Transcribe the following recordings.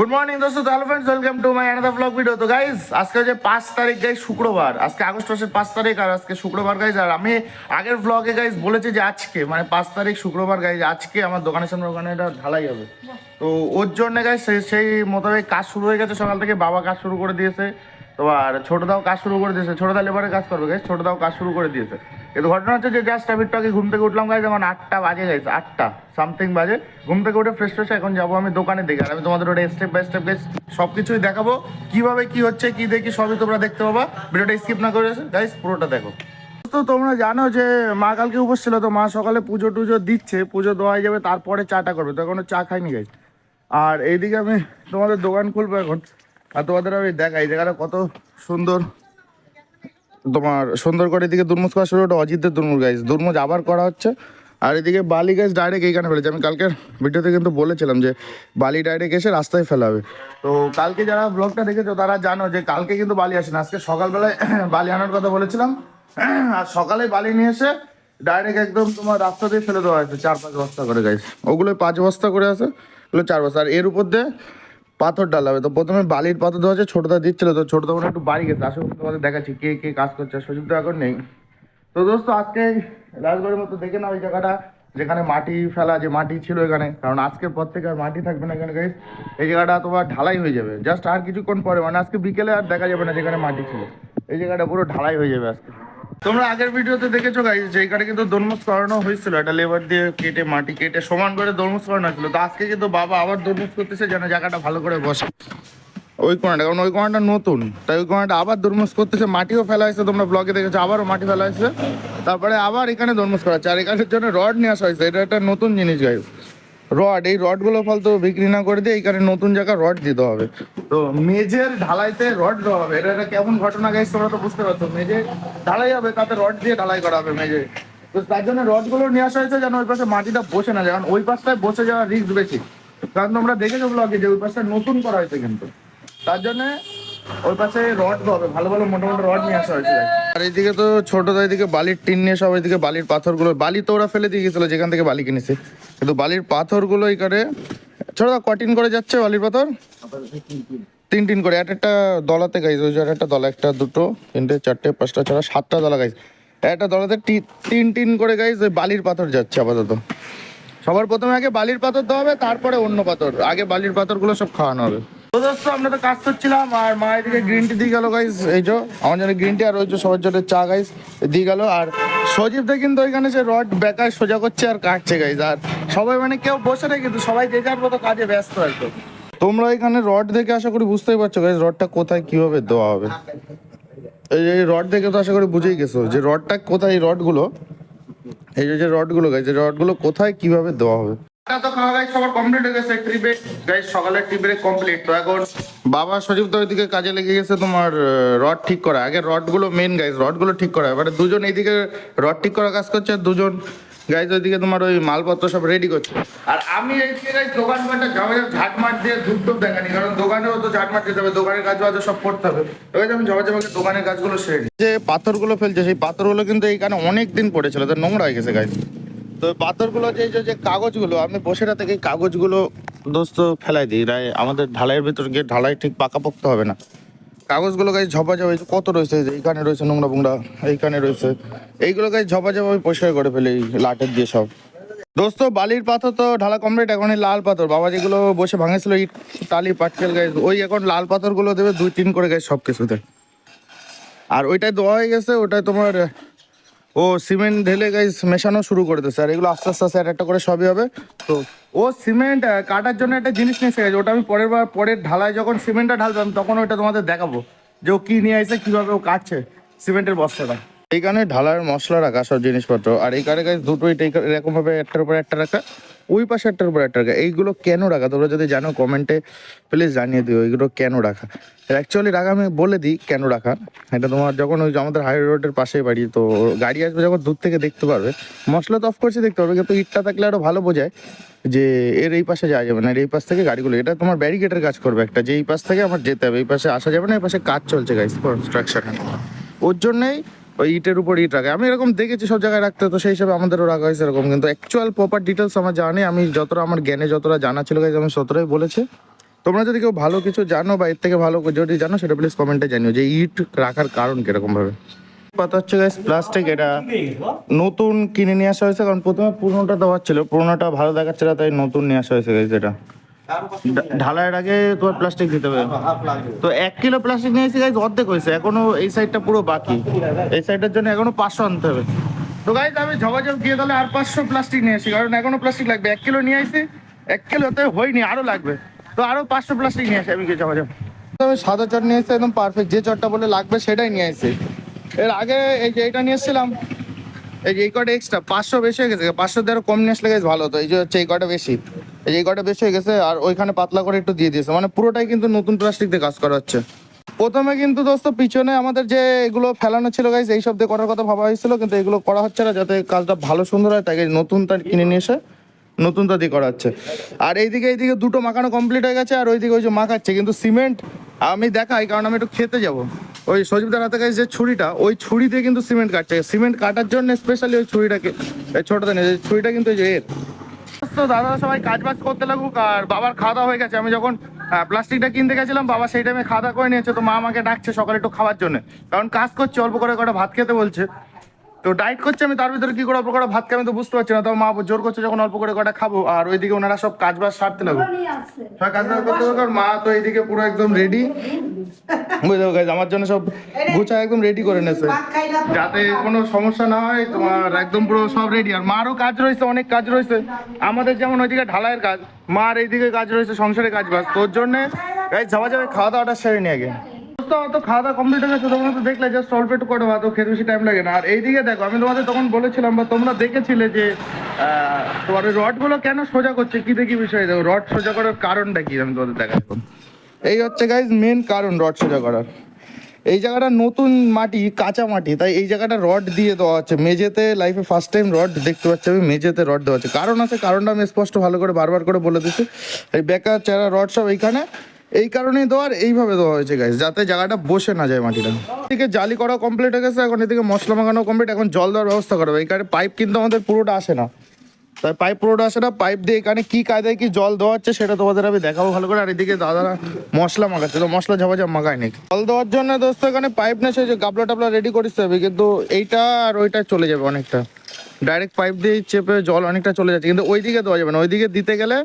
Good morning দোস্ত hello friends welcome to my another vlog video তো guys আজকে হচ্ছে পাঁচ তারিখ গাইস শুক্রবার। আজকে আগস্ট মাসের পাঁচ তারিখ আর আজকে শুক্রবার গাইস আর আমি আগের ব্লগে গাইস বলেছি যে আজকে মানে পাঁচ তারিখ, শুক্রবার গাইস আজকে আমার দোকানের সামনে ওখানে এটা ঢালাই হবে। তো ওর জন্য গাইস সেই মোতাবেক কাজ শুরু হয়ে গেছে, সকাল থেকে বাবা কাজ শুরু করে দিয়েছে। তো আর ছোটদাও কাজ শুরু করে দিয়েছে, ছোটদা লেবারে কাজ করবে গাইস ছোটদাও কাজ শুরু করে দিয়েছে। কিন্তু ঘটনা হচ্ছে যে জাস্ট আমি আগে ঘুম থেকে উঠলাম গাইজ আমার আটটা বাজে গাইছে আটটা সামথিং বাজে। ঘুম থেকে উঠে ফ্রেশ ফ্রেশ এখন যাব আমি দোকানে দেখে আর আমি তোমাদের ওটা স্টেপ বাই স্টেপ গাইজ সব কিছুই দেখাবো। কীভাবে কি হচ্ছে, কি দেখি, সবই তোমরা দেখতে পাবা। ভিডিওটা স্কিপ না করে গাইজ পুরোটা দেখো। তো তোমরা জানো যে মা কালকে উপোস তো মা সকালে পুজো টুজো দিচ্ছে, পুজো দেওয়া হয়ে যাবে, তারপরে চাটা করবে। তো এখনও চা খাইনি গাইজ আর এইদিকে আমি তোমাদের দোকান খুলবো এখন। আর তোমাদের আমি দেখাই জায়গাটা কত সুন্দর তোমার সুন্দর করে এদিকে দুর্মুজ করা শুরু, ওটা অজিতের দুর্মুজ গাইজ দুর্মুজ আবার করা হচ্ছে। আর এদিকে বালি গাছ ডাইরেক্ট এইখানে ফেলেছে। আমি কালকের ভিডিওতে কিন্তু বলেছিলাম যে বালি ডাইরেক্ট এসে রাস্তায় ফেলা হবে। তো কালকে যারা ব্লগটা দেখেছ, তারা জানো যে কালকে কিন্তু বালি আসে না আজকে সকালবেলায় বালি আনার কথা বলেছিলাম। আর সকালে বালি নিয়ে এসে ডাইরেক্ট একদম তোমার রাস্তা দিয়ে ফেলে দেওয়া হয়েছে, চার পাঁচ বস্তা করে গাইস ওগুলো পাঁচ বস্তা করে আছে, ওগুলো চার বস্তা। আর এর উপর দিয়ে পাথর ডালাবে তো প্রথমে বালির পাথর দেওয়া হচ্ছে ছোটদা দিচ্ছিল, তো ছোটদা মনে একটু বাড়ি গেছে। আসলে তোমাদের দেখাচ্ছি কে কে কাজ করছে সুযোগ তো এখন নেই। তো দোস্ত, আজকে রাজবাড়ির মতো দেখে না ওই জায়গাটা, যেখানে মাটি ফেলা, যে মাটি ছিল এখানে। কারণ আজকের পর থেকে আর মাটি থাকবে না এখানে গাইস এই জায়গাটা তোমার ঢালাই হয়ে যাবে। জাস্ট আর কিছুক্ষণ পরে মানে আজকে বিকেলে আর দেখা যাবে না যেখানে মাটি ছিল। এই জায়গাটা পুরো ঢালাই হয়ে যাবে আজকে। তোমরা আগের ভিডিওতে দেখেছ গাইস যে এখানে কিন্তু দরমুজ করানো হয়েছিল। একটা লেবার দিয়ে কেটে, মাটি কেটে, সমান করে দরমুজ করানো হয়েছিল। তো আজকে কিন্তু বাবা আবার দরমুজ করতেছে যেন জায়গাটা ভালো করে বসে। ওই কোনাটা, কারণ ওই কোনাটা নতুন। তাই ওই কোনাটা আবার দরমুজ করতেছে। মাটিও ফেলা হয়েছে, তোমরা ব্লগে দেখেছ, আবারও মাটি ফেলা হয়েছে। তারপরে আবার এখানে দরমুজ করা হচ্ছে আর এখানের জন্য রড নিয়ে আসা হয়েছে। এটা একটা নতুন জিনিস গাইস রড, এই রডগুলো ফালতু বিক্রি না করে দিয়ে এখানে নতুন জায়গা রড দিতে হবে। তো মেজের ঢালাইতে রড দেওয়া হবে। এটা একটা কেমন ঘটনা গাইস, তোমরা তো বুঝতে পারছ। মেজে ঢালাই হবে, তাতে রড দিয়ে ঢালাই করা হবে মেজে তো তার জন্য রডগুলো নিয়ে আসা হয়েছে যেন ওই পাশে মাটিটা বসে না যায়। কারণ ওই পাশটায় বসে যাওয়ার রিস্ক বেশি। কারণ তোমরা দেখেছ ব্লগে যে ওই পাশটা নতুন করা হয়েছে কিন্তু। তার জন্য ওই পাশে রড হবে, ভালো ভালো মোটা মোটা রড নিয়ে আসা হয়েছে আর এইদিকে তো ছোট এদিকে বালির টিন নিয়ে সব এদিকে বালির পাথরগুলো, বালি তো ওরা ফেলে দিয়ে গেছিল যেখান থেকে বালি কিনেছে। কিন্তু বালির পাথরগুলো এখানে ছোট কটিন করে যাচ্ছে বালির পাথর? তিন তিন করে একটা একটা দলাতে গাইছে ওই যে একটা দলা, একটা, দুটো, তিনটে, চারটে, পাঁচটা, ছটা, সাতটা দলা গাইছে একটা দলাতে তিন তিন করে গাইছে ওই বালির পাথর যাচ্ছে আপাতত। সবার প্রথমে আগে বালির পাথর দেওয়া হবে, তারপরে অন্য পাথর। আগে বালির পাথরগুলো সব খাওয়ানো হবে। আমরা তো কাজ আর টি দিয়ে গেল গাইস আমার গ্রিন টি আর ওই যে সবার চা গাইস দিয়ে আর কিন্তু ওইখানে সে রড সোজা করছে আর কাটছে গাইস আর সবাই মানে কেউ বসে কিন্তু সবাই যে যার মতো কাজে ব্যস্ত একদম। তোমরা এখানে রড দেখে আশা করি বুঝতেই পারছ গাইস রডটা কোথায়, কীভাবে দেওয়া হবে? এই রড দেখে তো আশা করি বুঝেই গেছো যে রডটা কোথায়, এই রডগুলো এই যে রডগুলো গাইস এই রডগুলো কোথায়, কীভাবে দেওয়া হবে? তো খাওয়া গাইস সবার কমপ্লিট হয়ে গেছে ট্রিপে গাইস সকালের ট্রিপে কমপ্লিট তো এখন বাবা তো ওইদিকে কাজে লেগে গেছে তোমার রড ঠিক করা। আগে রডগুলো মেন গাইস রডগুলো ঠিক করা। এবারে দুজন এইদিকে রড ঠিক করা কাজ করছে আর দুজন গাইজ ওইদিকে তোমার ওই মালপত্র সব রেডি করছে। আর আমি এইদিকে গাইজ দোকান দিয়ে ধূপ ধূপ দেখানি কারণ দোকানেও তো দিতে হবে দোকানের কাজ বাজ সব করতে হবে। তো আমি দোকানের কাজগুলো সেরে যে পাথরগুলো ফেলছে সেই পাথরগুলো কিন্তু এইখানে অনেক দিন পড়েছিল তো নোংরা হয়ে গেছে গাইজ তো পাথরগুলো যে, যে- কাগজগুলো, আমি বসেরা থেকে কাগজগুলো দোস্ত ফেলাই দিই। রায়, আমাদের ঢালাইয়ের ভিতর গিয়ে ঢালাই ঠিক পাকাপোক্ত হবে না। কাগজগুলো গাছ ঝপা ঝপা কত রয়েছে এইখানে রয়েছে নোংরা বুংরা এইখানে রয়েছে। এইগুলো গাছ ঝপা ঝপা আমি পরিষ্কার করে ফেলি লাটের দিয়ে সব। দোস্ত, বালির পাথর তো ঢালা কমপ্লিট এখন লাল পাথর। বাবা যেগুলো বসে ভাঙেছিল, ইট, টালি, পাটকেল গাছ ওই এখন লাল পাথরগুলো দেবে, দুই, তিন করে গাছ সব কিছুতে আর ওইটাই দেওয়া হয়ে গেছে, ওটাই তোমার ও সিমেন্ট ঢেলে গাইস মেশানো শুরু করে দেয় স্যার এগুলো আস্তে আস্তে আস্তে একটা করে সবই হবে। তো ও সিমেন্ট কাটার জন্য একটা জিনিস নিয়ে গেছে। ওটা আমি পরের বার, পরের ঢালায় যখন সিমেন্টটা ঢালতাম, তখন ওটা তোমাদের দেখাবো। যে ও কী নিয়ে আসছে কীভাবে ও কাটছে সিমেন্টের বস্তাটা। এইখানে ঢালার মশলা রাখা, সব জিনিসপত্র। আর এইখানে গাছ দুটোই এরকমভাবে একটার উপর একটা রাখা। ওই পাশে একটার উপর একটা রাখা এইগুলো কেন রাখা? তোমরা যদি জানো, কমেন্টে প্লিজ জানিয়ে দিও, এইগুলো কেন রাখা? অ্যাকচুয়ালি রাখা আমি বলে দিই, কেন রাখা? এটা তোমার যখন ওই আমাদের হাই রোডের পাশেই বাড়ি, তো গাড়ি আসবে যখন দূর থেকে দেখতে পারবে। মশলা তো অফ করছে দেখতে পারবে, কিন্তু ইটটা থাকলে আরও ভালো বোঝায় যে এর এই পাশে যাওয়া যাবে না এই পাশ থেকে গাড়িগুলো। এটা তোমার ব্যারিকেডের কাজ করবে একটা, যে এই পাশ থেকে আমার যেতে হবে, এই পাশে আসা যাবে না, এই পাশে কাজ চলছে গাইস কনস্ট্রাকশন ওর জন্যই ওই ইটের উপর ইট রাখে। আমি এরকম দেখেছি, সব জায়গায় রাখতে তো সেই হিসাবে আমাদেরও রাখা হয়েছে এরকম কিন্তু অ্যাকচুয়াল প্রপার ডিটেলস আমার জানি আমি যতটা আমার জ্ঞানে যতটা জানা ছিল গাইজ আমি ততটাই বলেছি। তোমরা যদি কেউ ভালো কিছু জানো বা এর থেকে ভালো যদি জানো, সেটা প্লিজ কমেন্টে জানিও যে ইট রাখার কারণ কীরকম ভাবে। কথা হচ্ছে গাইস প্লাস্টিক এটা নতুন কিনে নিয়ে আসা হয়েছে, কারণ প্রথমে পুরোনোটা দেওয়া ছিল। পুরোনোটা ভালো দেখাচ্ছে না তাই নতুন নিয়ে আসা হয়েছে গাইস এটা। ঢালাইয়ের আগে তোমার প্লাস্টিক দিতে হবে। তো এক কিলো প্লাস্টিক নিয়ে এসে গাইজ অর্ধেক হয়েছে। এখনও এই সাইডটা পুরো বাকি। এই সাইডের জন্য এখনও পাঁচশো আনতে হবে। তো গাইজ আমি ঝগাঝগ গিয়ে তাহলে আর পাঁচশো প্লাস্টিক নিয়ে আসি কারণ এখনও প্লাস্টিক লাগবে। এক কিলো নিয়ে আসি এক কিলো তো হয়নি আরও লাগবে। তো আরও পাঁচশো প্লাস্টিক নিয়ে আসি আমি গিয়ে ঝগাঝগ আমি সাদা চট নিয়ে এসে একদম পারফেক্ট যে চটটা বলে লাগবে সেটাই নিয়ে আসি। এর আগে এই যে এটা নিয়ে এসেছিলাম এই যে এই কটা এক্সট্রা পাঁচশো বেশি হয়ে গেছে। পাঁচশো দেড় কম নিয়ে আসলে গেছে ভালো হতো। এই যে হচ্ছে এই কটা বেশি? এই কটা বেশি হয়ে গেছে, আর ওইখানে পাতলা করে একটু দিয়ে দিয়েছে। মানে পুরোটাই কিন্তু নতুন প্লাস্টিক দিয়ে কাজ করা হচ্ছে। প্রথমে কিন্তু দোস্ত পিছনে আমাদের যে এগুলো ফেলানো ছিল গাইজ এই দিয়ে করার কথা ভাবা হয়েছিল, কিন্তু এগুলো করা হচ্ছে না, যাতে কাজটা ভালো সুন্দর হয় নতুন তার কিনে নিয়ে এসে নতুন তা দিয়ে করা হচ্ছে। আর এইদিকে এইদিকে দুটো মাখানো কমপ্লিট হয়ে গেছে, আর ওইদিকে ওই যে মাখাচ্ছে, কিন্তু সিমেন্ট আমি দেখাই, কারণ আমি একটু খেতে যাব। ওই সজীবদার হাতে কাছে যে ছুরিটা, ওই ছুরি দিয়ে কিন্তু সিমেন্ট কাটছে। সিমেন্ট কাটার জন্য স্পেশালি ওই ছুরিটাকে ছোটটা নিয়ে ছুরিটা কিন্তু এর। দাদা, সবাই কাজ বাজ করতে লাগুক আর বাবার খাওয়া হয়ে গেছে। আমি যখন প্লাস্টিকটা কিনতে গেছিলাম, বাবা সেই টাইমে খাওয়া করে নিয়েছে, তো মা আমাকে ডাকছে সকালে একটু খাওয়ার জন্য। কারণ কাজ করছে, অল্প করে কটা ভাত খেতে বলছে। তো ডায়েট করছে আমি তার ভিতরে কি করে অল্প করে ভাত খাই আমি তো বুঝতে পারছি না। তো মা জোর করছে যখন অল্প করে কটা খাব আর ওইদিকে ওনারা সব কাজ বাজ সারতে লাগবে কাজ বাজ করতে লাগবে মা তো এইদিকে পুরো একদম রেডি বুঝতে গাইজ আমার জন্য সব গুছা একদম রেডি করে নেছে যাতে কোনো সমস্যা না হয় তোমার একদম পুরো সব রেডি আর মারও কাজ রয়েছে অনেক কাজ রয়েছে। আমাদের যেমন ওইদিকে ঢালাইয়ের কাজ মার এইদিকে কাজ রয়েছে সংসারের কাজ বাজ তোর জন্য যাওয়া যাবে খাওয়া দাওয়াটা সেরে নি আগে। তো তো খাওয়া দাওয়া কমপ্লিট হয়ে গেছে, তোমরা তো দেখলে জাস্ট অল্প একটু করে ভাত খেতে বেশি টাইম লাগে না। আর এইদিকে দেখো, আমি তোমাদের তখন বলেছিলাম বা তোমরা দেখেছিলে যে তোমার রডগুলো কেন সোজা করছে? কি দেখি বিষয়? দেখো, রড সোজা করার কারণটা কি? আমি তোমাদের দেখাবো এই হচ্ছে গাইজ মেন কারণ রড সোজা করার। এই জায়গাটা নতুন মাটি, কাঁচা মাটি, তাই এই জায়গাটা রড দিয়ে দেওয়া হচ্ছে। মেঝেতে লাইফে ফার্স্ট টাইম রড দেখতে পাচ্ছি আমি, মেঝেতে রড দেওয়া হচ্ছে। কারণ আছে, কারণটা আমি স্পষ্ট ভালো করে বারবার করে বলে দিচ্ছি। এই বেকার চেরা রড সব এইখানে। এই কারণেই দেওয়ার এইভাবে দেওয়া হয়েছে গাইজ যাতে জায়গাটা বসে না যায় মাটিটা। এদিকে জালি করা কমপ্লিট হয়ে গেছে, এখন এদিকে মশলা মাখানো কমপ্লিট এখন জল দেওয়ার ব্যবস্থা করা হবে। এই কারণে পাইপ কিন্তু আমাদের পুরোটা আসে না। তাই পাইপ পুরোটা আসে না পাইপ দিয়ে এখানে কি কায়দায় কি জল দেওয়া হচ্ছে সেটা তোমাদের আমি দেখাবো ভালো করে। আর এদিকে দাদারা মশলা মাখাচ্ছে, তো মশলা ঝাপা ঝাপ মাখায়নি জল দেওয়ার জন্য দোস্ত এখানে পাইপ না সে গাবলা টাবলা রেডি করিতে হবে কিন্তু এইটা আর ওইটা চলে যাবে অনেকটা। ডাইরেক্ট পাইপ দিয়ে চেপে জল অনেকটা চলে যাচ্ছে, কিন্তু ওইদিকে দেওয়া যাবে না। ওইদিকে দিতে গেলে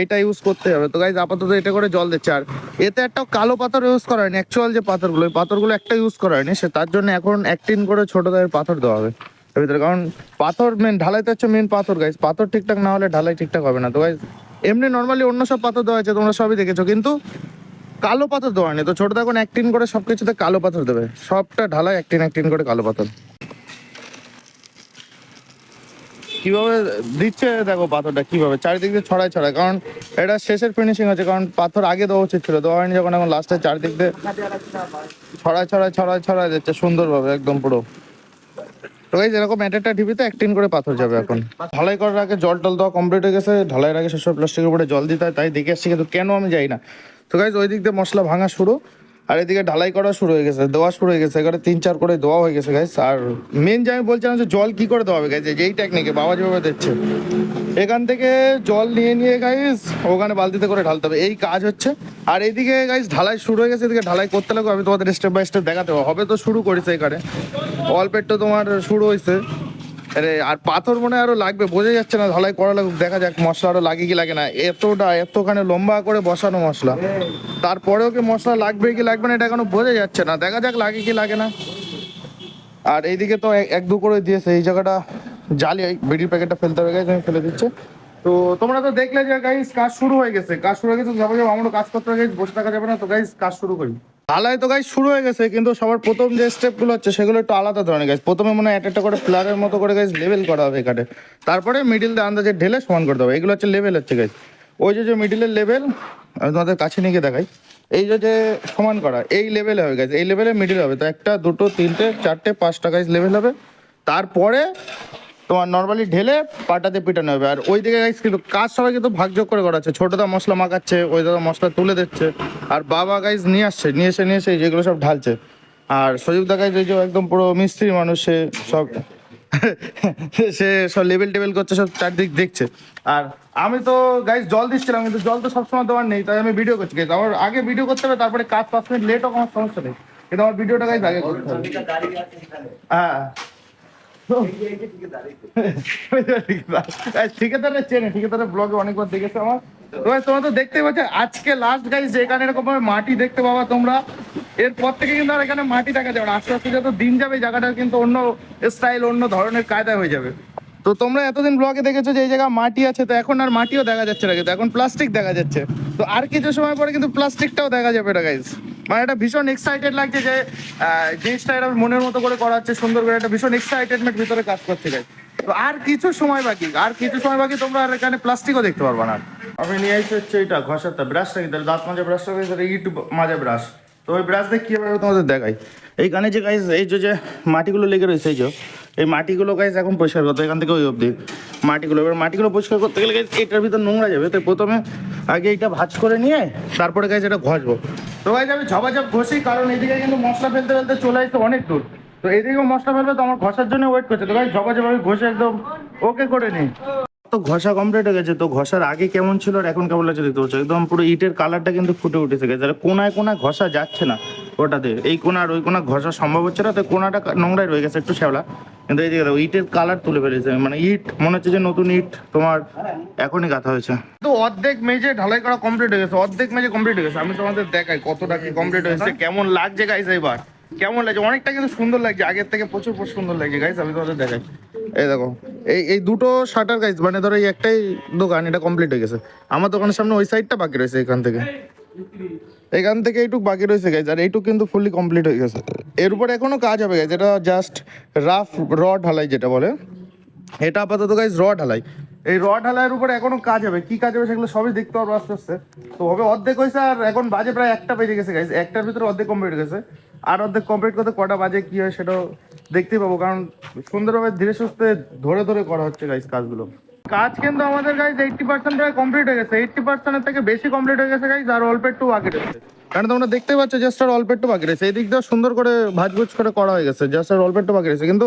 এইটা ইউজ করতে হবে। তো গাইজ আপাতত এটা করে জল দিচ্ছে। আর এতে একটা কালো পাথর ইউজ করা হয়নি। অ্যাকচুয়াল যে পাথরগুলো, ওই পাথরগুলো একটা ইউজ করা হয়নি। সে তার জন্য এখন একটিন করে ছোট দায়ের পাথর দেওয়া হবে। এর ভিতরে কারণ পাথর মেন ঢালাইতে হচ্ছে মেন পাথর গাইজ পাথর ঠিকঠাক না হলে ঢালাই ঠিকঠাক হবে না। তো গাইজ এমনি নর্মালি অন্য সব পাথর দেওয়া হয়েছে, তোমরা সবই দেখেছ। কিন্তু কালো পাথর দেওয়া হয়নি। তো ছোটদা এখন একটিন করে সব কিছুতে কালো পাথর দেবে। সবটা ঢালাই একটিন একটিন করে কালো পাথর। কীভাবে দিচ্ছে দেখো পাথরটা কীভাবে? চারিদিক দিয়ে ছড়ায় ছড়ায়। কারণ এটা শেষের ফিনিশিং আছে কারণ পাথর আগে দেওয়া উচিত ছিল। দেওয়া হয়নি যখন, এখন লাস্টে চারিদিক দিয়ে ছড়ায় ছড়ায় ছড়ায় ছড়ায় যাচ্ছে সুন্দরভাবে, একদম পুরো। তো এই যেরকম এক একটা ঢিবিতে একটিন করে পাথর যাবে এখন। ঢালাই করার আগে জল টল দেওয়া কমপ্লিট হয়ে গেছে। ঢালাইয়ের আগে সেসব প্লাস্টিকের উপরে জল দিতে হয়, তাই দেখে আসছি, কিন্তু কেন আমি যাই না। তো গাইজ ওই দিক দিয়ে মশলা ভাঙা শুরু। আর এদিকে ঢালাই করা শুরু হয়ে গেছে, দেওয়া শুরু হয়ে গেছে এখানে তিন চার করে দেওয়া হয়ে গেছে গাইস আর মেন যে আমি বলছিলাম যে জল কি করে দেওয়া হবে গাইজ যেই টেকনিকে বাবা যেভাবে দিচ্ছে এখান থেকে জল নিয়ে নিয়ে গাইস ওখানে বালতিতে করে ঢালতে হবে। এই কাজ হচ্ছে। আর এইদিকে গাইস ঢালাই শুরু হয়ে গেছে, এদিকে ঢালাই করতে লাগবে আমি তোমাদের স্টেপ বাই স্টেপ দেখাতে হবে। তো শুরু করেছে এখানে। অল্প একটু তোমার শুরু হয়েছে। আরে, আর পাথর মনে আরও লাগবে বোঝা যাচ্ছে না ঢালাই করা লাগুক, দেখা যাক মশলা আরও লাগে কি লাগে না। এতটা, এতখানে লম্বা করে বসানো মশলা। তারপরেও কি মশলা লাগবে কি লাগবে না, এটা এখনও বোঝা যাচ্ছে না। দেখা যাক লাগে কি লাগে না। আর এইদিকে তো এক- দু করে দিয়েছে, এই জায়গাটা জালি বিড়ির প্যাকেটটা ফেলতে হবে ফেলে দিচ্ছে। তো তোমরা তো দেখলে যে গাইজ কাজ শুরু হয়ে গেছে। কাজ শুরু হয়ে গেছে যাব যাব আমারও কাজ করতে guys, বসে থাকা যাবে না তো গাইজ কাজ শুরু করি। ঢালাই তো গাইজ শুরু হয়ে গেছে কিন্তু সবার প্রথম যে স্টেপগুলো হচ্ছে সেগুলো একটু আলাদা ধরনের গাইজ প্রথমে মনে হয় একটা করে প্লারের মতো করে গাইজ লেভেল করা হবে এখানে। তারপরে মিডিল দিয়ে আন্দাজে ঢেলে সমান করতে হবে এগুলো হচ্ছে লেভেল হচ্ছে গাইজ ওই যে যে মিডিলের লেভেল আমি তোমাদের কাছে নিয়ে গিয়ে দেখাই। এই যে যে সমান করা এই লেভেলে হবে গাইজ এই লেভেলে মিডিল হবে। তো একটা দুটো তিনটে চারটে পাঁচটা গাইজ লেভেল হবে। তারপরে তোমার নর্মালি ঢেলে পাটাতে পিটানো হবে। আর ওই দিকে গাইস কিন্তু কাজ সবাই কিন্তু ভাগযোগ করে করাচ্ছে। ছোট ছোটদা মশলা মাখাচ্ছে, ওই দাদা মশলা তুলে দিচ্ছে। আর বাবা গাইস নিয়ে আসছে, নিয়ে এসে নিয়ে এসে যেগুলো সব ঢালছে। আর সজীব দা গাইজ যে একদম পুরো মিস্ত্রি মানুষ, সে সব সে সব লেভেল টেবিল করছে, সব চারদিক দেখছে। আর আমি তো গাইজ জল দিচ্ছিলাম, কিন্তু জল তো সবসময় দেওয়ার নেই, তাই আমি ভিডিও করছি। guys। আমার আগে ভিডিও করতে হবে, তারপরে কাজ পাঁচ মিনিট লেট হোক আমার সমস্যা নেই। কিন্তু আমার ভিডিওটা গাইজ আগে করতে হবে। হ্যাঁ। অনেকবার দেখেছ আমার। তো পাচ্ছ, আজকে লাস্ট গাইজ ভাবে মাটি দেখতে পাবা তোমরা, এরপর থেকে কিন্তু আর এখানে মাটি দেখা যাবে আস্তে আস্তে যত দিন যাবে জায়গাটা কিন্তু অন্য স্টাইল অন্য ধরনের কায়দা হয়ে যাবে। তো তোমরা এতদিন ব্লগে দেখেছ যে এই জায়গায় মাটি আছে, তো এখন আর মাটিও দেখা যাচ্ছে না কিন্তু, এখন প্লাস্টিক দেখা যাচ্ছে। তো আর কিছু সময় পরে কিন্তু প্লাস্টিকটাও দেখা যাবে এটা গাইজ মানে এটা ভীষণ এক্সাইটেড লাগছে যে জিনিসটা এটা মনের মতো করে করা হচ্ছে, সুন্দর করে একটা ভীষণ এক্সাইটেডমেন্ট ভিতরে কাজ করছে গাইজ তো আর কিছু সময় বাকি, আর কিছু সময় বাকি তোমরা আর এখানে প্লাস্টিকও দেখতে পারবে না। আমি নিয়ে আসছি হচ্ছে এটা ঘষাটা ব্রাশটা কিন্তু দাঁত মাজা ব্রাশটা হচ্ছে ইট মাজা ব্রাশ তো ওই ব্রাশ দিয়ে কীভাবে তোমাদের দেখাই। এইখানে যে গাইজ এই যে মাটিগুলো লেগে রয়েছে, এই যে, এই মাটিগুলো গাইজ এখন পরিষ্কার করতে, এখান থেকে ওই অবধি মাটিগুলো। এবার মাটিগুলো পরিষ্কার করতে গেলে guys, এটার ভিতর নোংরা যাবে। তো প্রথমে আগে এটা ভাঁজ করে নিয়ে, তারপরে গাইজ এটা ঘষবো। তো গাইজ আমি ঝপাঝপ ঘষি, কারণ এদিকে কিন্তু মশলা ফেলতে ফেলতে চলে আসছে অনেক দূর। তো এদিকেও মশলা ফেলবে, তো আমার ঘষার জন্য ওয়েট করছে। তো গাইজ ঝপাঝপ আমি ঘষে একদম ওকে করে নিই। তো ঘষা কমপ্লিট হয়ে গেছে, তো ঘষার আগে কেমন ছিল আর এখন কেমন লাগছে দেখতে পাচ্ছ? একদম পুরো ইটের কালারটা কিন্তু ফুটে উঠেছে গেছে আর কোনায় কোনায় ঘষা যাচ্ছে না। ওটাতে। এই কোনা আর ওই কোনা ঘষা সম্ভব হচ্ছে না তো কোনাটা নোংরাই রয়ে গেছে একটু শ্যাওলা। কিন্তু এই দেখো, ইটের কালার তুলে ফেলেছে। মানে ইট মনে হচ্ছে যে নতুন ইট তোমার এখনই গাঁথা হয়েছে। তো অর্ধেক মেজে ঢালাই করা কমপ্লিট হয়ে গেছে অর্ধেক মেজে কমপ্লিট হয়ে গেছে। আমি তোমাদের দেখাই কতটা কি কমপ্লিট হয়েছে কেমন লাগছে গাইস এবার কেমন লাগছে? অনেকটা কিন্তু সুন্দর লাগছে আগের থেকে প্রচুর প্রচুর সুন্দর লাগছে গাইস আমি তোমাদের দেখাই। এই দেখো এই এই দুটো শাটার গাইস মানে ধরো এই একটাই দোকান এটা কমপ্লিট হয়ে গেছে। আমার দোকানের সামনে ওই সাইডটা বাকি রয়েছে এখান থেকে। এখান থেকে এইটুক বাকি রয়েছে গাইজ আর এইটুক কিন্তু ফুললি কমপ্লিট হয়ে গেছে। এর উপরে এখনও কাজ হবে গাইজ এটা জাস্ট রাফ র ঢালাই যেটা বলে। এটা আপাতত গাইজ র ঢালাই। এই র ঢালাইয়ের উপরে এখনও কাজ হবে, কি কাজ হবে সেগুলো সবই দেখতে পারব আস্তে আস্তে। তো হবে অর্ধেক হয়েছে, আর এখন বাজে প্রায় একটা বেজে গেছে গাইজ একটার ভিতরে অর্ধেক কমপ্লিট হয়ে গেছে। আর অর্ধেক কমপ্লিট করতে কটা বাজে, কি হয় সেটাও দেখতেই পাবো, কারণ সুন্দরভাবে ধীরে সুস্থে ধরে ধরে করা হচ্ছে গাইজ কাজগুলো। কাজ কিন্তু আমাদের গাইজ এইটটি পার্সেন্ট প্রায় কমপ্লিট হয়ে গেছে। এইটটি পার্সেন্টের থেকে বেশি কমপ্লিট হয়ে গেছে গাইজ আর অল্প একটু বাকি রয়েছে। কারণ তোমরা দেখতে পাচ্ছ জাস্ট আর অল্প একটু বাকি রয়েছে। এই দিক দিয়ে সুন্দর করে ভাজভুজ করে করা হয়ে গেছে জাস্ট আর অল্প একটু বাকি রয়েছে। কিন্তু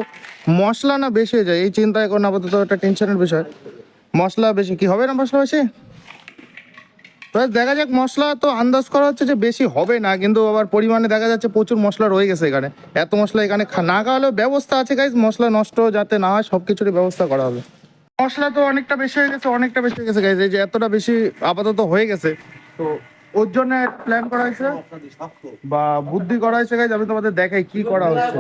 মশলা না বেশি হয়ে যায়, এই চিন্তা এখন আপাতত একটা টেনশনের বিষয়। মশলা বেশি, কি হবে না মশলা বেশি? দেখা যাক, মশলা তো আন্দাজ করা হচ্ছে যে বেশি হবে না, কিন্তু আবার পরিমাণে দেখা যাচ্ছে প্রচুর মশলা রয়ে গেছে এখানে। এত মশলা এখানে না খাওয়ালেও ব্যবস্থা আছে গাইজ মশলা নষ্ট যাতে না হয় সব কিছুরই ব্যবস্থা করা হবে। মশলা তো অনেকটা বেশি হয়ে গেছে, অনেকটা বেশি হয়ে গেছে গাইজ এই যে এতটা বেশি আপাতত হয়ে গেছে। তো ওর জন্য প্ল্যান করা হয়েছে বা বুদ্ধি করা হয়েছে গাইজ আমি তোমাদের দেখাই কি করা হচ্ছে।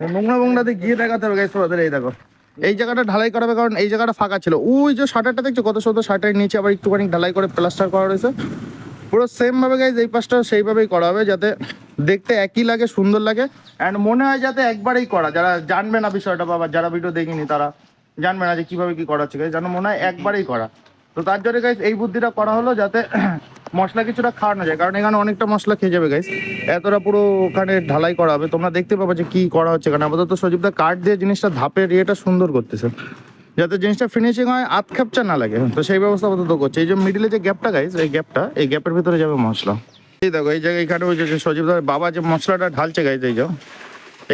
নোংরা মোংরাতে গিয়ে দেখাতে হবে গাইজ তোমাদের, এই দেখো। এই জায়গাটা ঢালাই করাবে কারণ এই জায়গাটা ফাঁকা ছিল। ওই যে শাটারটা দেখছ, কত সুন্দর শাটারের নিচে আবার একটুখানি ঢালাই করে প্লাস্টার করা রয়েছে। পুরো সেম ভাবে গাইজ এই পাশটা সেইভাবেই করা হবে যাতে দেখতে একই লাগে, সুন্দর লাগে। অ্যান্ড মনে হয় যাতে একবারেই করা। যারা জানবে না বিষয়টা বাবা যারা ভিডিও দেখিনি তারা জানবে না যে কীভাবে কি করা হচ্ছে যেন মনে হয় একবারেই করা। তো তার জন্য গাইজ এই বুদ্ধিটা করা হলো যাতে মশলা কিছুটা খাওয়ানো যায়। কারণ এখানে অনেকটা মশলা খেয়ে যাবে গাইজ এতটা পুরো ওখানে ঢালাই করা হবে। তোমরা দেখতে পাবে যে কি করা হচ্ছে এখানে। আপাতত সজীবদা কাঠ দিয়ে জিনিসটা ধাপের ইয়েটা সুন্দর করতেছে। যাতে জিনিসটা ফিনিশিং হয়, আধ খাপচা না লাগে। তো সেই ব্যবস্থা আপাতত করছে। এই যে মিডিলে যে গ্যাপটা গাইজ এই গ্যাপটা এই গ্যাপের ভিতরে যাবে মশলা। এই দেখো, এই জায়গায় এখানে ওই যে সজীবদার বাবা যে মশলাটা ঢালছে গাইজ এই যাও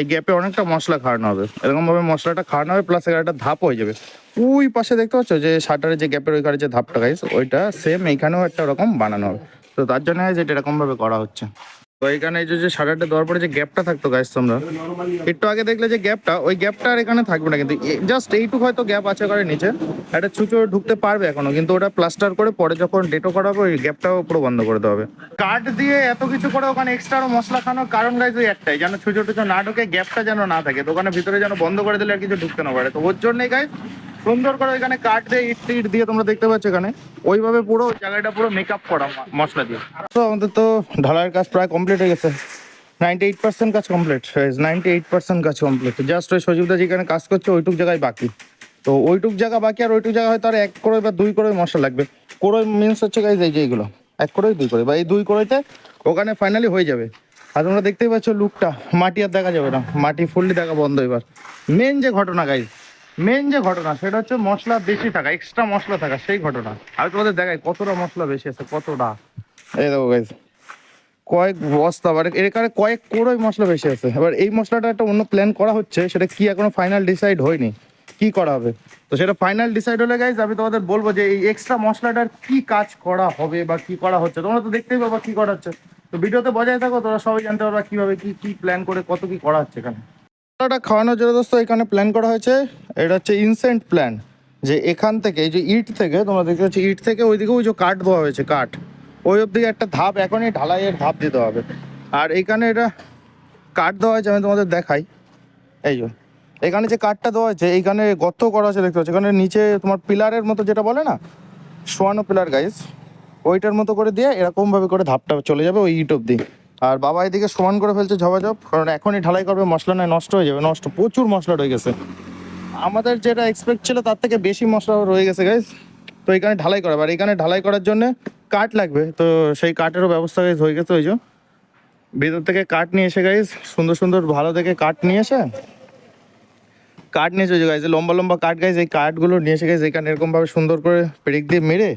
এই গ্যাপে অনেকটা মশলা খাওয়ানো হবে। এরকমভাবে মশলাটা খাওয়ানো হবে প্লাস এখানে একটা ধাপ হয়ে যাবে। ওই পাশে দেখতে পাচ্ছ, যে শাটারের যে গ্যাপের ওইখানে যে ধাপটা গাইস ওইটা সেম এইখানেও একটা রকম বানানো হবে। তো তার জন্য গাইস এটা এরকম ভাবে করা হচ্ছে। তো এখানে এই যে শাটারটা দেওয়ার পরে যে গ্যাপটা থাকতো গাইস তোমরা, একটু আগে দেখলে যে গ্যাপটা ওই গ্যাপটা আর এখানে থাকবে না কিন্তু জাস্ট এইটুক হয়তো গ্যাপ আছে করে নিচে। একটা ছুঁচো ঢুকতে পারবে এখনও, কিন্তু ওটা প্লাস্টার করে পরে যখন ডেটো করা হবে ওই গ্যাপটাও পুরো বন্ধ করে দেওয়া হবে। কাঠ দিয়ে এত কিছু করে ওখানে এক্সট্রা মশলা খানোর কারণ গাইজ ওই একটাই, যেন ছুঁচো টুচো না ঢুকে গ্যাপটা যেন না থাকে, দোকানের ভিতরে যেন বন্ধ করে দিলে আর কিছু ঢুকতে না পারে। তো ওর জন্যই গাইজ সুন্দর করে ওইখানে কাঠ দিয়ে ইট টিট দিয়ে তোমরা দেখতে পাচ্ছ এখানে। ওইভাবে পুরো জায়গাটা পুরো মেকআপ করা মশলা দিয়ে। তো আমাদের তো ঢালাইয়ের কাজ প্রায় কমপ্লিট হয়ে গেছে। নাইনটি এইট পার্সেন্ট কাজ কমপ্লিট নাইনটি এইট পার্সেন্ট কাজ কমপ্লিট জাস্ট ওই সজীবদা যেখানে কাজ করছে, ওইটুক জায়গায় বাকি। তো ওইটুক জায়গা বাকি আর ওইটুক জায়গা হয়তো আর এক করোই বা দুই করোই মশলা লাগবে। করোই মিনস হচ্ছে গাইজ এই যে এইগুলো এক করোই দুই করোই বা এই দুই করোইতে ওখানে ফাইনালি হয়ে যাবে। আর তোমরা দেখতেই পাচ্ছ লুকটা। মাটি আর দেখা যাবে না। মাটি ফুললি দেখা বন্ধ এবার। মেন যে ঘটনা গাইজ মেন যে ঘটনা, সেটা হচ্ছে মশলা বেশি থাকা এক্সট্রা মশলা থাকা, সেই ঘটনা। আমি তোমাদের দেখাই, কতটা মশলা বেশি আছে, কতটা? এই দেখো গাইজ কয়েক বস্তা আবার এখানে কয়েক কোড়োই মশলা বেশি আছে। এবার এই মশলাটা একটা অন্য প্ল্যান করা হচ্ছে, সেটা কি এখনও ফাইনাল ডিসাইড হয়নি, কি করা হবে? তো সেটা ফাইনাল ডিসাইড হলে গাইজ আমি তোমাদের বলব যে এই এক্সট্রা মশলাটার কি কাজ করা হবে বা কি করা হচ্ছে? তোমরা তো দেখতেই পাবা কি করা হচ্ছে। তো ভিডিওতে বজায় থাকো তোরা সবাই জানতে পারবা কীভাবে কি কি প্ল্যান করে, কত কি করা হচ্ছে এখানে। মশলাটা খাওয়ানোর জন্য দোস্ত এখানে প্ল্যান করা হয়েছে। এটা হচ্ছে ইনসেন্ট প্ল্যান যে এখান থেকে, এই যে ইট থেকে, তোমরা দেখতে পাচ্ছ ইট থেকে ওইদিকে ওই যে কাঠ দেওয়া হয়েছে, কাঠ। ওই অবধি একটা ধাপ, এখনই ঢালাইয়ের ধাপ দিতে হবে। আর এইখানে এটা কাঠ দেওয়া হয়েছে, আমি তোমাদের দেখাই। এই যে, এখানে যে কাঠটা দেওয়া হয়েছে, এইখানে গর্ত করা আছে দেখতে পাচ্ছ। এখানে নিচে তোমার পিলারের মতো যেটা বলে না শোয়ানো পিলার গাইস ওইটার মতো করে দিয়ে এরকমভাবে করে ধাপটা চলে যাবে ওই ইট অব্দি আর বাবা এদিকে সমান করে ফেলছে ঝপাঝপ, কারণ এখনই ঢালাই করবে, মশলা নয়, নষ্ট হয়ে যাবে, নষ্ট, প্রচুর মশলা রয়ে গেছে। আমাদের যেটা এক্সপেক্ট ছিল তার থেকে বেশি মশলা রয়ে গেছে গাইস তো এখানে ঢালাই করা আর এখানে ঢালাই করার জন্য কাঠ লাগবে, তো সেই কাঠেরও ব্যবস্থা গাইস হয়ে গেছে ওই যে। ভেতর থেকে কাঠ নিয়ে এসে গাইস সুন্দর সুন্দর ভালো দেখে কাঠ নিয়ে এসে, কাঠ নিয়ে এসে গাইজ লম্বা লম্বা কাঠ গাইজ এই কাঠগুলো নিয়ে এসে গাইজ এখানে এরকমভাবে সুন্দর করে পেরেক দিয়ে মেরে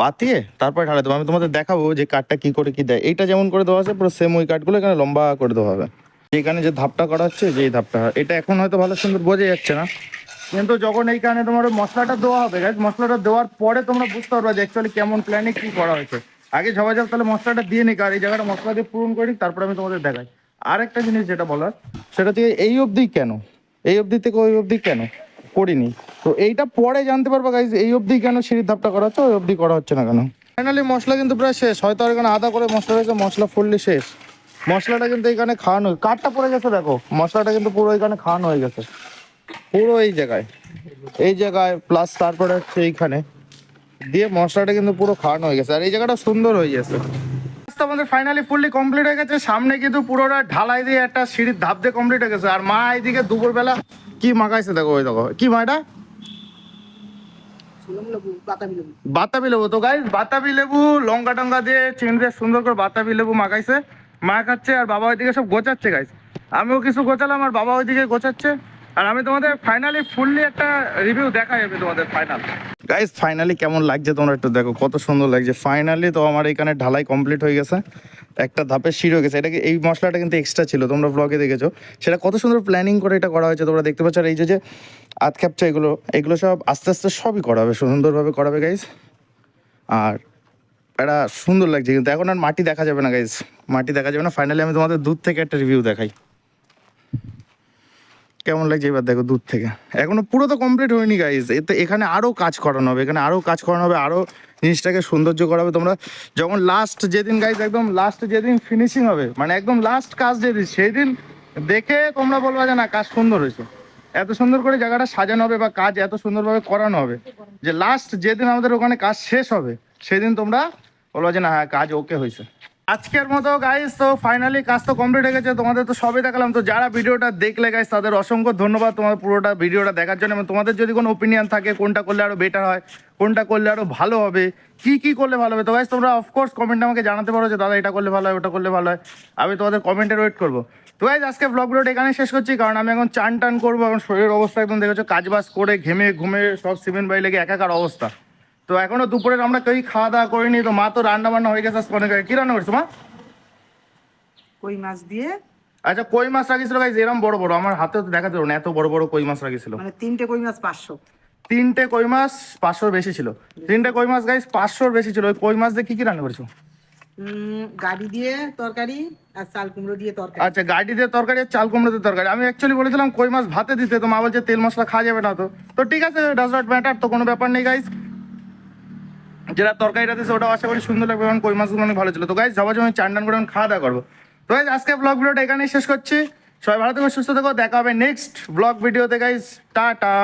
পাতিয়ে তারপরে ঢালাই দেবো। আমি তোমাদের দেখাবো যে কাঠটা কি করে কি দেয়। এইটা যেমন করে দেওয়া আছে, পুরো সেম ওই কাঠগুলো এখানে লম্বা করে দেওয়া হবে। এখানে যে ধাপটা করা হচ্ছে, যে এই ধাপটা। এটা এখন হয়তো ভালো সুন্দর বোঝা যাচ্ছে না। কিন্তু যখন এইখানে তোমার মশলাটা দেওয়া হবে গাইজ মশলাটা দেওয়ার পরে তোমরা বুঝতে পারবে যে অ্যাকচুয়ালি কেমন প্ল্যানে কি করা হয়েছে। আগে সবাই যাও তাহলে মশলাটা দিয়ে নিক, আর এই জায়গাটা মশলা দিয়ে পূরণ করে নিক, তারপরে আমি তোমাদের দেখাই। আর একটা জিনিস যেটা বলার, সেটা হচ্ছে এই অবধি কেন? এই অবধি থেকে ওই অবধি কেন? করিনি। তো এইটা পরে জানতে পারব গাইজ এই অবধি কেন সিঁড়ির ধাপটা করা হচ্ছে, ওই অবধি করা হচ্ছে না কেন? ফাইনালি মশলা কিন্তু প্রায় শেষ। হয়তো আর এখানে আদা করে মশলা রয়েছে, মশলা ফুললি শেষ। মশলাটা কিন্তু এখানে খাওয়ানো কাঠটা পড়ে গেছে, দেখো। মশলাটা কিন্তু পুরো এখানে খাওয়ানো হয়ে গেছে। পুরো এই জায়গায়। এই জায়গায় প্লাস তারপরে হচ্ছে এইখানে। দিয়ে মশলাটা কিন্তু পুরো খাওয়ানো হয়ে গেছে। আর এই জায়গাটা সুন্দর হয়ে গেছে। আমাদের ফাইনালি ফুললি কমপ্লিট হয়ে গেছে। সামনে কিন্তু পুরোটা ঢালাই দিয়ে একটা সিঁড়ির ধাপ দিয়ে কমপ্লিট হয়ে গেছে। আর মা এইদিকে দুপুরবেলা কি মাখাইছে দেখো ওই দেখো। কি মা এটা? বাতাবি লেবু তো গাইস বাতাবি লেবু লঙ্কা টঙ্কা দিয়ে চিনি দিয়ে সুন্দর করে বাতাবি লেবু মাখাইছে মা খাচ্ছে আর বাবা ওইদিকে সব গোছাচ্ছে গাইস আমিও কিছু গোচালাম আর বাবা ওইদিকে গোছাচ্ছে। আর আমি তোমাদের ফাইনালি ফুললি একটা রিভিউ দেখাই আমি তোমাদের ফাইনাল গাইস ফাইনালি কেমন লাগছে তোমরা একটু দেখো, কত সুন্দর লাগছে। ফাইনালি তো আমার এখানে ঢালাই কমপ্লিট হয়ে গেছে, একটা ধাপের সিঁড়ি হয়ে গেছে। এটাকে এই মশলাটা কিন্তু এক্সট্রা ছিল, তোমরা ব্লগে দেখেছ। সেটা কত সুন্দর প্ল্যানিং করে এটা করা হয়েছে, তোমরা দেখতে পাচ্ছ। আর এই যে যে এগুলো এগুলো সব আস্তে আস্তে সবই করা হবে, সুন্দরভাবে করাবে গাইস আর এটা সুন্দর লাগছে কিন্তু, এখন আর মাটি দেখা যাবে না গাইস মাটি দেখা যাবে না। ফাইনালি আমি তোমাদের দূর থেকে একটা রিভিউ দেখাই। কেমন লাগছে? এবার দেখো দূর থেকে। এখনও পুরো তো কমপ্লিট হয়নি গাইজ এতে এখানে আরও কাজ করানো হবে, এখানে আরও কাজ করানো হবে আরও জিনিসটাকে সৌন্দর্য করাবে তোমরা যখন লাস্ট যেদিন গাইজ একদম লাস্ট যেদিন ফিনিশিং হবে মানে একদম লাস্ট কাজ যেদিন সেই দিন দেখে তোমরা বলবা যে না, কাজ সুন্দর হয়েছে। এত সুন্দর করে জায়গাটা সাজানো হবে বা কাজ এত সুন্দরভাবে করানো হবে যে লাস্ট যেদিন আমাদের ওখানে কাজ শেষ হবে, সেদিন তোমরা বলবা যে না হ্যাঁ কাজ ওকে হয়েছে। আজকের মতো গাইস তো ফাইনালি কাজ তো কমপ্লিট হয়ে গেছে, তোমাদের তো সবই দেখালাম। তো যারা ভিডিওটা দেখলে গাইস তাদের অসংখ্য ধন্যবাদ তোমাদের পুরোটা ভিডিওটা দেখার জন্য। এবং তোমাদের যদি কোনো ওপিনিয়ন থাকে, কোনটা করলে আরও বেটার হয়, কোনটা করলে আরও ভালো হবে, কি কি করলে ভালো হবে, তো গাইস তোমরা অফকোর্স কমেন্টে আমাকে জানাতে পারো যে, দাদা, এটা করলে ভালো হয়, ওটা করলে ভালো হয়। আমি তোমাদের কমেন্টের ওয়েট করব। তো গাইজ আজকে ব্লগ ভিডিওটা এখানে শেষ করছি, কারণ আমি এখন চান টান করব এখন শরীরের অবস্থা একদম দেখেছ কাজ বাজ করে ঘেমে, ঘুমে সব সিমেন্ট বাড়ি লেগে একাকার অবস্থা। তো এখনও দুপুরের আমরা কেউই খাওয়া দাওয়া করিনি তো মা তো রান্না বান্না হয়ে গেছে অনেক কি রান্না করছ মা? কই মাছ দিয়ে? আচ্ছা কই মাছ রাখিছিল গাইজ এরম বড় বড় আমার হাতে তো দেখা যাবে না এত বড় বড় কই মাছ রাখিছিল মানে তিনটে কই মাছ পাঁচশো। তিনটে কই মাছ পাঁচশোর বেশি ছিল। তিনটে কই মাছ গাইজ পাঁচশোর বেশি ছিল। ওই কই মাছ দিয়ে কি কি রান্না করেছ? গাড়ি দিয়ে তরকারি আর চাল কুমড়ো দিয়ে তরকারি। আচ্ছা গাড়ি দিয়ে তরকারি আর চাল কুমড়ো দিয়ে তরকারি। আমি অ্যাকচুয়ালি বলেছিলাম কই মাছ ভাতে দিতে তো মা বলছে তেল মশলা খাওয়া যাবে না তো। তো ঠিক আছে ডাজ নট ম্যাটার তো কোনো ব্যাপার নেই গাইজ যেটা তরকারিটা দিয়েছে ওটা আশা করি সুন্দর লাগবে কারণ কই মাছগুলো অনেক ভালো ছিল। তো গাইজ সবাই সময় চান টান করে খাওয়া দাওয়া করব। তো গাইজ আজকে ব্লগ ভিডিওটা এখানেই শেষ করছি। সবাই ভালো থেকো, সুস্থ থেকো, দেখা হবে নেক্সট ব্লগ ভিডিওতে গাইজ টাটা।